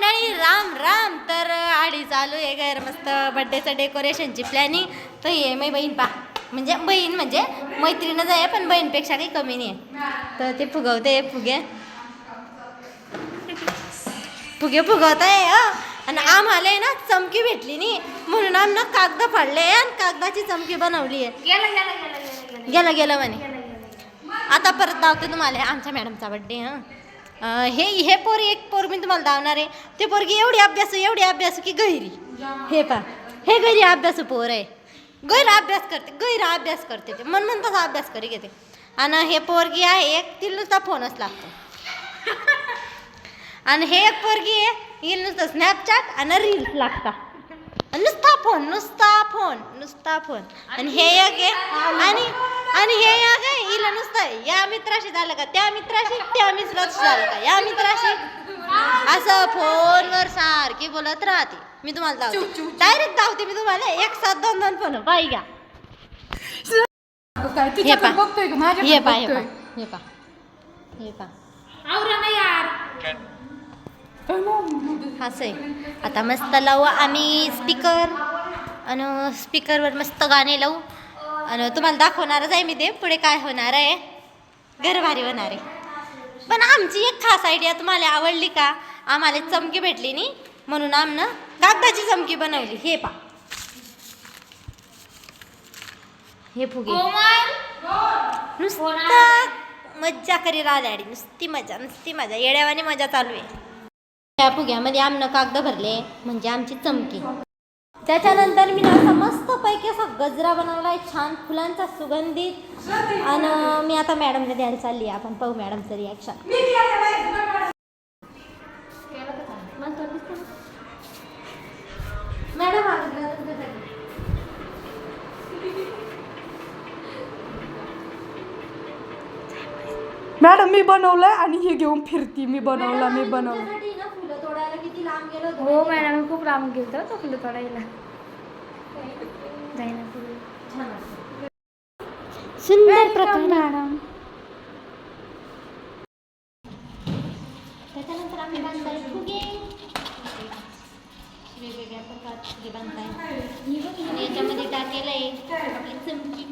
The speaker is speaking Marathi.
मंडळी राम राम. तर आडी चालू आहे घर मस्त बड्डेचं डेकोरेशनची प्लॅनिंग तर ये मै बहीण पा म्हणजे बहीण म्हणजे मैत्रीणच आहे पण बहीणपेक्षा काही कमी नाही तर ते फुगवते फुगे. फुगे फुगवत आहे आणि आम्हाला आहे ना चमकी भेटली नाही. म्हणून आम्ही कागद फाडले आणि कागदाची चमकी बनवली आहे. गेला गेला म्हणे. आता परत धावते तुम्हाला आमच्या मॅडमचा बड्डे हां. हे हे पोर एक पोर मी तुम्हाला धावणार आहे. ते पोरगी एवढी अभ्यास एवढी अभ्यास की गैरी हे पा हे गैरी अभ्यास पोर आहे. गैर अभ्यास करते गैर अभ्यास करते ते. मन मन तसा अभ्यास करी घेते. आणि हे पोरगी आहे एक तिला नुसता फोनच लागतो. आणि हे एक पोरगी आहे हिला नुसतं स्नॅपचॅट आणि रील्स लागता. नुसता फोन नुसता फोन नुसता फोन. आणि हे एक आहे आणि आणि हे एक हिला नुसतं या मित्राशी झालं का त्या मित्राशी त्या मित्राशी झालं का या मित्राशी. असं फोनवर सारखी बोलत राहते. मी तुम्हाला धावते डायरेक्ट धावते मी तुम्हाला. एक सात दोन दोन फोन. बाई घ्या. काय हे पा हे हे? हे हे? असं आहे. आता मस्त लावू आम्ही स्पीकर आणि स्पीकरवर मस्त गाणे लावू. आणि तुम्हाला दाखवणारच आहे मी ते. पुढे काय होणार आहे? घरभारी होणार आहे. पण आमची एक खास आयडिया तुम्हाला आवडली का? आम्हाला चमकी भेटली नाही म्हणून आमनं कागदाची चमकी बनवली. हे पा हे फुगे. नुसतं मज्जा करी राहिली नुसती मजा नुसती मजा. येड्यावानी मजा चालू आहे. त्या फुग्यामध्ये आमनं कागद भरले म्हणजे आमची चमकी. त्याच्यानंतर मी असा मस्त पैकी असा गजरा बनवलाय छान फुलांचा सुगंधित आणि मी आता मॅडमला द्यायला चालली आहे. आपण पाहू मॅडमचं रिॲक्शन मॅडम मॅडम मी बनवलंय आणि हे घेऊन फिरती. मी बनवलं मी बनवलं. किती लांब गेलो? हो? मॅडम खूप लांब गेलतो तो फुलं तोडायला. जाईना पुढे छान वाटलं. सुंदर प्रकार मॅडम. त्याच्यानंतर आम्ही बांधताय फुगे. वेगवेगळ्या प्रकारचे बांधताय याच्यामध्ये टाकेलं आहे आपली चमकी